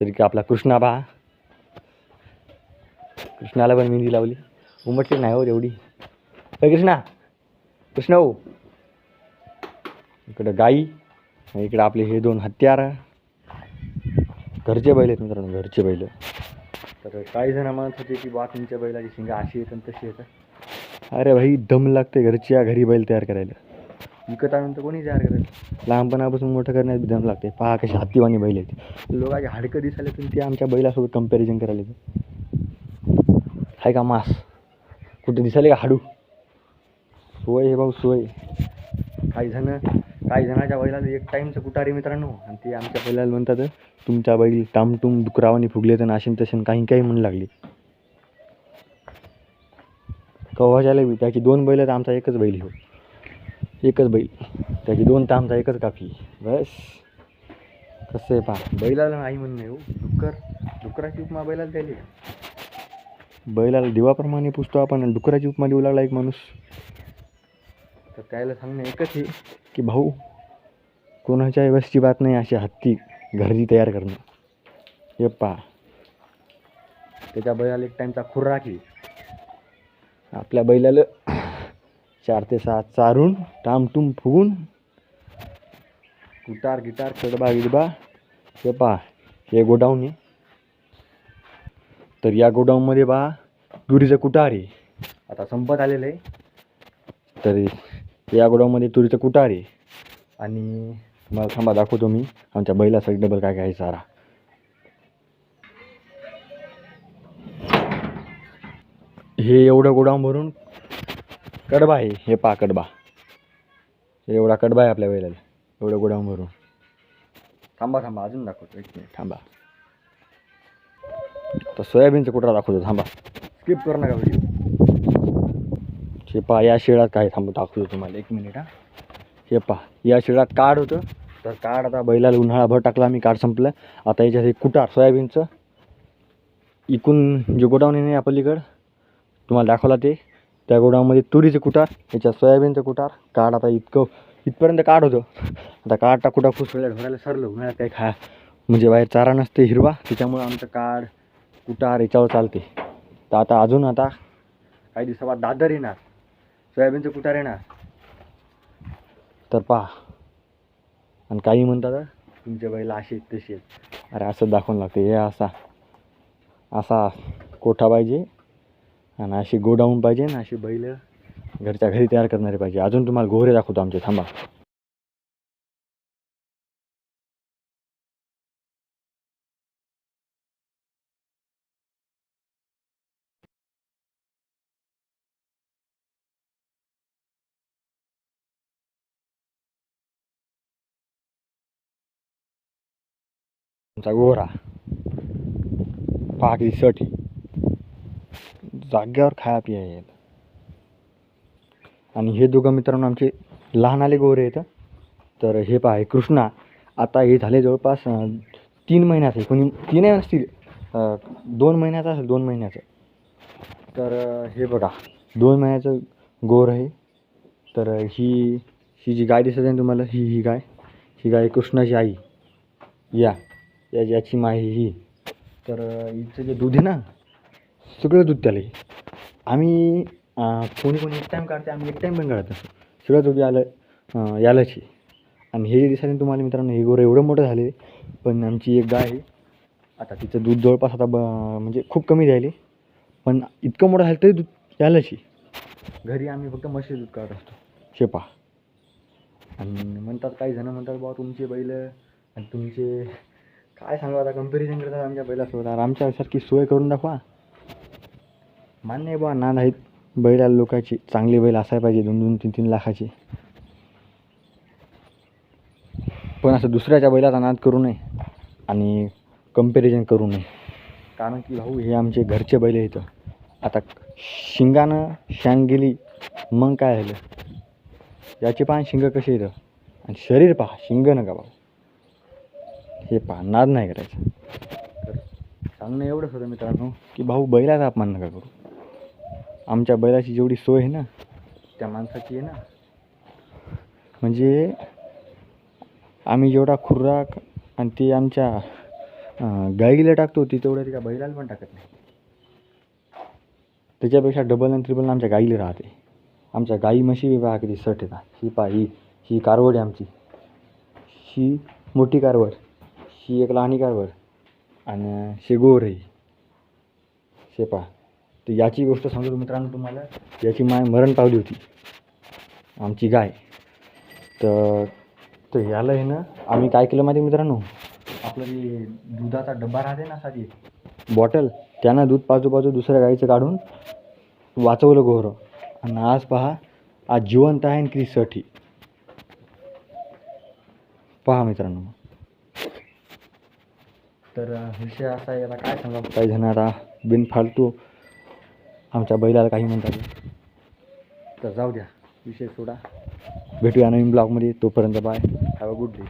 तरी की आपला कृष्णा बा. कृष्णाला पण मेहंदी लावली. उमटली नाही हो तेवढी अय कृष्णा. कृष्णा हो. इकडं गाई. इकडं आपले हे दोन हत्यार. घरचे बैल आहेत मित्रांनो घरचे बैल. तर काही जण म्हणत होते की बा तुमच्या बैलाची शिंगा अशी येतात आणि तशी येतात अरे भाई दम लागते घरच्या घरी बैल तयार करायला. विकत आणून तर कोणी तयार करत लहानपणापासून मोठं करण्यात दम लागते. पहा कशी हत्तीवाणी बैल आहेत. लोकांची हाडकं दिसायला पण ते आमच्या बैलासोबत कंपॅरिझन करायला येतं. आहे का मास? कुठे दिसायले का हाडू? सोय हे भाऊ सोय. काही जण काही जणाच्या बैलाला एक टाईमचं कुटारी मित्रांनो? आणि ते आमच्या बैलाला म्हणतात तुमच्या बैल टामटूम डुकरावानी फुगले तर नाशिन तसेन काही काही म्हणू लागले. कव्हाच्याला बी त्याची दोन बैल तर आमचा एकच बैल हो एकच बैल. त्याची दोन तर आमचा एकच काफी. बस. कसं आहे पहा बैलाला नाही म्हणणं आहे हो. डुक्कर डुकराची उपमा बैलाला द्यायली का बैलाला दिवाप्रमाणे पुसतो आपण डुकराची उपमा देऊ लागला एक माणूस. तर त्याला सांगणं एकच आहे. की भाऊ कोणाच्या वस्ती बात नाही अशी हत्ती घरी तयार करणं. हे पहा त्याच्या बैलाला एक टाईमचा खुर राखली आपल्या बैलाला चार ते सहा चारून टामटूम फुगून गुटार गिटार कडबा गिडबा हे पहा हे गोडाऊन आहे. तर या गोडाऊनमध्ये बा तुरीचं कुटार आहे. आता संपत आलेलं आहे. तर या गोडाऊनमध्ये तुरीचं कुटार आहे. आणि मला थांबा दाखवतो मी आमच्या बैलासाठी डबल काय काय आहे सारा हे एवढं गोडाऊन भरून कडबा आहे हे पा कडबा. एवढा कडबा आहे आपल्या बैलाला. एवढं गोडाऊन भरून. थांबा थांबा अजून दाखवतो. एक मिनिट. थांबा. तर सोयाबीनचा कुठला दाखवतो? थांबा. स्किप करू नका व्हिडिओ हे पहा या शेळात काय थांबू दाखवतो तुम्हाला. एक मिनिट हा. हे पहा या शेळात काढ होतं. तर काढ आता बैलाला उन्हाळाभर टाकला मी काढ संपलं. आता याच्यात हे कुटार सोयाबीनचं. इकून जे गोडाऊन आहे ना या पलीकडं तुम्हाला दाखवला ते. त्या गोडाऊनमध्ये तुरीचं कुटार याच्यात सोयाबीनचं कुटार. काढ आता इतकं इथपर्यंत काढ होतं. आता काढ कुठं फुसळ्या ढोरायला सरलं. उन्हाळ्यात काही खा म्हणजे बाहेर चारा नसते हिरवा. त्याच्यामुळं आमचं काढ कुटार याच्यावर चालते. तर आता अजून आता काही दिवसाबाद दादर येणार. सोयाबीनचं कुटार येणार. तर पहा. आणि काही म्हणतात तुमच्या बैला असे तसे आहेत. अरे असं दाखवून लागते. हे असा असा कोठा पाहिजे. आणि अशी गोडाऊन पाहिजे आणि अशी बैल घरच्या घरी तयार करणारे पाहिजे. अजून तुम्हाला गोरे दाखवतो आमचे थांबा. तुमचा गोरा. पाकीसाठी जाग्यावर खाया पिया येईल आणि हे दोघं मित्रांनो आमचे लहान आले गोरे आहेत तर हे पहा कृष्णा आता हे झाले जवळपास तीन महिन्याचे कोणी तीन नसतील दोन महिन्याचा असेल दोन महिन्याचं. तर हे बघा दोन महिन्याचं गोर आहे. तर ही ही जी गाय दिसत आहे तुम्हाला ही ही गाय ही गाय कृष्णाची आई. या या याची माही ही. तर इथं जे दूध आहे ना सगळं दूध त्याला आहे. आम्ही कोणी कोणी एक टाईम काढते आम्ही एक टाईम पण काढत असतो. सगळं दूध याला अं, यालाच. आहे आणि हे दिसायला तुम्हाला मित्रांनो हे गोरं एवढं मोठं झाले पण आमची एक गाय आहे. आता तिचं दूध जवळपास आता ब म्हणजे खूप कमी द्यायले. पण इतकं मोठं झालं तरी दूध यालाच. आहे घरी आम्ही फक्त म्हशीचं दूध काढत असतो. शेपा. आणि म्हणतात काही जणं म्हणतात बा तुमचे बैल आणि तुमचे काय सांगा आता कंपॅरिझन करतात आमच्या बैलासोबत. आमच्यासारखी सोय करून दाखवा. मान्य आहे बा नाद आहेत. बैला लोकांची. चांगली बैल असायला पाहिजे दोन दोन तीन तीन लाखाची. पण असं दुसऱ्याच्या बैलाचा नाद करू नये आणि कंपॅरिझन करू नये. कारण की भाऊ हे आमचे घरचे बैल आहेत. आता शिंगानं शांग गेली मग काय झालं? याचे पान शिंग कसे येतं आणि शरीर पहा शिंग नका भाऊ. हे पहा नाद नाही करायचं. तर सांगणं एवढंच होतं मित्रांनो की भाऊ बैलाचा अपमान नका करू. आमच्या बैलाची जेवढी सोय आहे ना त्या माणसाची आहे ना. म्हणजे आम्ही जेवढा खुर्राक आणि ते आमच्या गाईला टाकतो ती तेवढं त्या बैलाला पण टाकत नाही. त्याच्यापेक्षा डबल आणि त्रिबल आमच्या गाईला राहते. आमच्या गाई म्हशी बी पहा किती सट येतात ही पहा ही ही कारवड आहे आमची. ही मोठी कारवड ही एक लहानी कारवड आणि शेगोर आहे. शे पहा. तर याची गोष्ट सांगतो मित्रांनो तुम्हाला. याची माय मरण पावली होती. आमची गाय. तर तर याला आहे ना आम्ही काय केलं माहिती मित्रांनो? आपलं जे दुधाचा डब्बा राहते ना साधी बॉटल त्यानं दूध बाजू दुसऱ्या गाईचं काढून वाचवलं गोहरं आणि आज पहा आज जिवंत आहे आणि किती पहा मित्रांनो. तर विषय असा आहे याला काय सांगा काही जण आता बिनफालतू आमच्या बैलाला काही म्हणतात तर जाऊ द्या विषय सोडा. भेटूया नवीन ब्लॉगमध्ये. तोपर्यंत bye have a good day